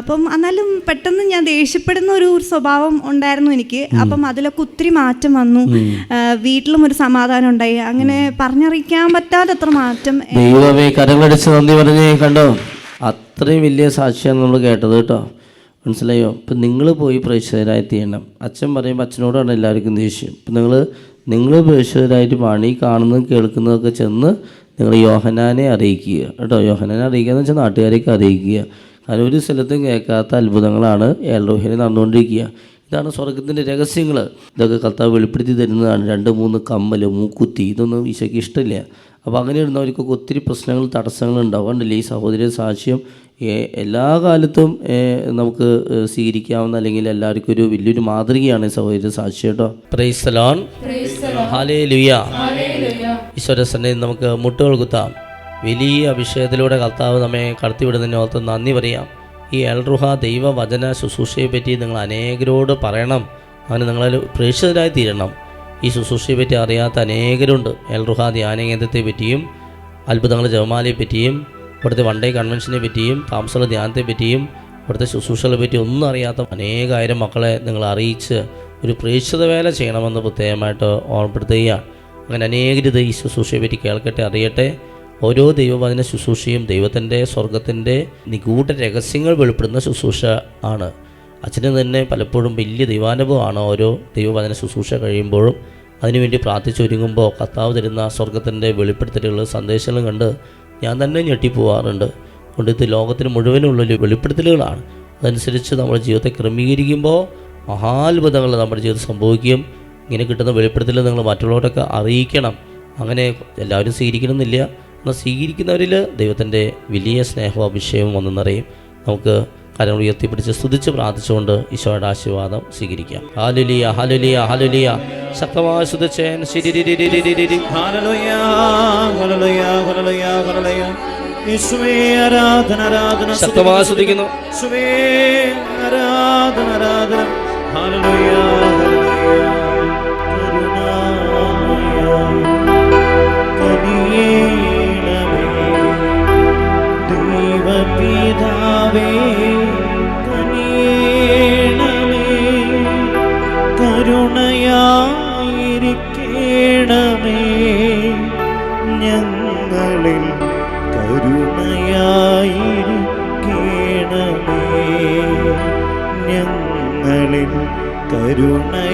അപ്പം എന്നാലും പെട്ടെന്ന് ഞാൻ ദേഷ്യപ്പെടുന്ന ഒരു സ്വഭാവം ഉണ്ടായിരുന്നു എനിക്ക്. അപ്പം അതിലൊക്കെ ഒത്തിരി മാറ്റം വന്നു. വീട്ടിലും ഒരു സമാധാനം ഉണ്ടായി. അങ്ങനെ പറഞ്ഞറിയിക്കാൻ പറ്റാത്തത്ര മാറ്റം
ദൈവമേ കരങ്ങളടിച്ച് നന്ദി പറഞ്ഞേ കണ്ടോ? അത്രയും വലിയ സാക്ഷിയാണ് നമ്മൾ കേട്ടത് കേട്ടോ. മനസ്സിലായോ? ഇപ്പം നിങ്ങൾ പോയി പ്രേക്ഷകരായി തീരണം. അച്ഛൻ പറയുമ്പോൾ അച്ഛനോടാണ് എല്ലാവർക്കും ദേഷ്യം. ഇപ്പം നിങ്ങൾ നിങ്ങൾ പ്രേക്ഷകരായിട്ട് പണി കാണുന്നതും കേൾക്കുന്നതൊക്കെ ചെന്ന് നിങ്ങൾ യോഹനാനെ അറിയിക്കുക. കേട്ടോ യോഹനാനെ അറിയിക്കുക എന്ന് വെച്ചാൽ നാട്ടുകാരെയൊക്കെ അറിയിക്കുക. കാരണം ഒരു സ്ഥലത്തും കേൾക്കാത്ത അത്ഭുതങ്ങളാണ് ഏൽറോഹിനെ നടന്നുകൊണ്ടിരിക്കുക. ഇതാണ് സ്വർഗത്തിന്റെ രഹസ്യങ്ങൾ ഇതൊക്കെ കർത്താവ് വെളിപ്പെടുത്തി തരുന്നതാണ്. രണ്ട് മൂന്ന് കമ്മൽ മൂക്കുത്തി ഇതൊന്നും ഈശോയ്ക്ക് ഇഷ്ടമില്ല. അപ്പോൾ അങ്ങനെ ഇരുന്നവർക്കൊക്കെ ഒത്തിരി പ്രശ്നങ്ങൾ തടസ്സങ്ങൾ ഉണ്ടാവും. കണ്ടില്ലേ ഈ സഹോദരി സാക്ഷ്യം എല്ലാ കാലത്തും നമുക്ക് സ്വീകരിക്കാവുന്ന അല്ലെങ്കിൽ എല്ലാവർക്കും ഒരു വലിയൊരു മാതൃകയാണ് ഈ സഹോദരി സാക്ഷി കേട്ടോ. പ്രൈസലോൺ ഹാലേ ലുയ ഈശ്വര സന്നിധി നമുക്ക് മുട്ടുകൾ കുത്താം. വലിയ അഭിഷേകത്തിലൂടെ കർത്താവ് നമ്മെ കടത്തിവിടുന്നതിന് ഓർത്ത് നന്ദി പറയാം. ഈ എൽറുഹ ദൈവവചന ശുശ്രൂഷയെ പറ്റി നിങ്ങൾ അനേകരോട് പറയണം. അങ്ങനെ നിങ്ങളെ പ്രേക്ഷിതരായി തീരണം. ഈ ശുശ്രൂഷയെ പറ്റി അറിയാത്ത അനേകരുണ്ട്. എൽറുഹ ധ്യാന കേന്ദ്രത്തെ പറ്റിയും അത്ഭുതങ്ങൾ ജപമാലയെ പറ്റിയും ഇവിടുത്തെ വൺ ഡേ കൺവെൻഷനെ പറ്റിയും താമസമുള്ള ധ്യാനത്തെ പറ്റിയും ഇവിടുത്തെ ശുശ്രൂഷകളെ പറ്റി ഒന്നും അറിയാത്ത അനേകായിരം മക്കളെ നിങ്ങൾ അറിയിച്ച് ഒരു പ്രേക്ഷിത വേല ചെയ്യണമെന്ന് പ്രത്യേകമായിട്ട് ഓർമ്മപ്പെടുത്തുകയാണ്. അങ്ങനെ അനേകരിത് ഈ ശുശ്രൂഷയെ പറ്റി കേൾക്കട്ടെ അറിയട്ടെ. ഓരോ ദൈവവചന ശുശ്രൂഷയും ദൈവത്തിന്റെ സ്വർഗത്തിന്റെ നിഗൂഢ രഹസ്യങ്ങൾ വെളിപ്പെടുന്ന ശുശ്രൂഷ ആണ്. അച്ഛന് തന്നെ പലപ്പോഴും വലിയ ദൈവാനുഭവമാണ് ഓരോ ദൈവവചന ശുശ്രൂഷ കഴിയുമ്പോഴും. അതിനുവേണ്ടി പ്രാർത്ഥിച്ചൊരുങ്ങുമ്പോൾ കർത്താവ് തരുന്ന സ്വർഗത്തിന്റെ വെളിപ്പെടുത്തലുകൾ സന്ദേശങ്ങളും കണ്ട് ഞാൻ തന്നെ ഞെട്ടിപ്പോവാറുണ്ട്. അതുകൊണ്ട് ഇത് ലോകത്തിന് മുഴുവനുള്ളൊരു വെളിപ്പെടുത്തലുകളാണ്. അതനുസരിച്ച് നമ്മുടെ ജീവിതത്തെ ക്രമീകരിക്കുമ്പോൾ മഹാത്ഭുതങ്ങൾ നമ്മുടെ ജീവിതത്തിൽ സംഭവിക്കുകയും ഇങ്ങനെ കിട്ടുന്ന വെളിപ്പെടുത്തൽ നിങ്ങൾ മറ്റുള്ളവരൊക്കെ അറിയിക്കണം. അങ്ങനെ എല്ലാവരും സ്വീകരിക്കണമെന്നില്ല. എന്നാൽ സ്വീകരിക്കുന്നവരിൽ ദൈവത്തിന്റെ വലിയ സ്നേഹവും അഭിഷേകവും വന്നെന്നറിയും. നമുക്ക് കരങ്ങൾ ഉയർത്തിപ്പിടിച്ച് സ്തുതിച്ച് പ്രാർത്ഥിച്ചുകൊണ്ട് ഈശോയുടെ ആശീർവാദം സ്വീകരിക്കാം. ഹാലുലിയ ഹാലുലിയ ഹാലുലിയ ശക്തമായി സ്തുതിച്ചേൻ. ശക്തമായി സ്തുതിക്കുന്നു.
ആരാധന ആരാധന. ഹല്ലേലൂയ, കനിയേണമേ. കരുണയായിരിക്കണമേ ഞങ്ങളിൽ കരുണയായിരിക്കണമേ